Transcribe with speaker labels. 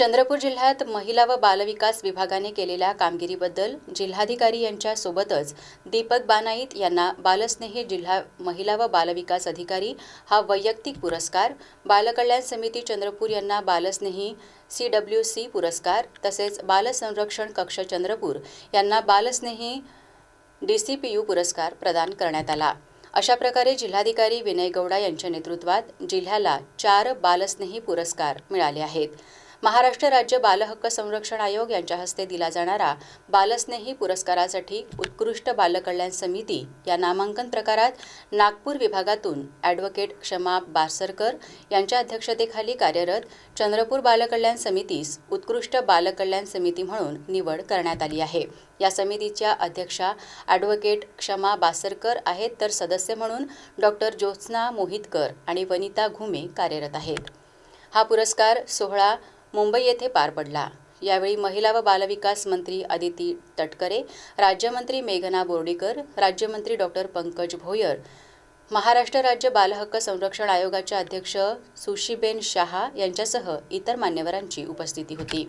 Speaker 1: चंद्रपूर जिल्ह्यात महिला व बालविकास विभागाने केलेल्या कामगिरीबद्दल जिल्हाधिकारी यांच्या सोबतच दीपक बानाईत यांना बालस्नेही जिल्हा महिला व बालविकास अधिकारी हा वैयक्तिक पुरस्कार बालकल्याण समिती चंद्रपूर यांना बालस्नेही सी डब्ल्यू सी पुरस्कार तसेच बालसंरक्षण कक्ष चंद्रपूर यांना बालस्नेही डी सी पी यू पुरस्कार प्रदान करण्यात आला. अशा प्रकारे जिल्हाधिकारी विनय गौडा यांच्या नेतृत्वात जिल्ह्याला चार बालस्नेही पुरस्कार मिळाले आहेत. महाराष्ट्र राज्य बालहक्क संरक्षण आयोग यांच्या हस्ते दिला जाणारा बालस्नेही पुरस्कारासाठी उत्कृष्ट बालकल्याण समिती या नामांकन प्रकारात नागपूर विभागातून ॲडव्होकेट क्षमा बासरकर यांच्या अध्यक्षतेखाली कार्यरत चंद्रपूर बालकल्याण समितीस उत्कृष्ट बालकल्याण समिती म्हणून निवड करण्यात आली आहे. या समितीच्या अध्यक्षा ॲडव्होकेट क्षमा बासरकर आहेत तर सदस्य म्हणून डॉक्टर ज्योत्स्ना मोहितकर आणि वनिता घुमे कार्यरत आहेत. हा पुरस्कार सोहळा मुंबई येथे पार पडला. यावेळी महिला व बालविकास मंत्री अदिती तटकरे राज्यमंत्री मेघना बोर्डीकर राज्यमंत्री डॉक्टर पंकज भोयर महाराष्ट्र राज्य बालहक्क संरक्षण आयोगाच्या अध्यक्ष सुशीबेन शहा यांच्यासह इतर मान्यवरांची उपस्थिती होती.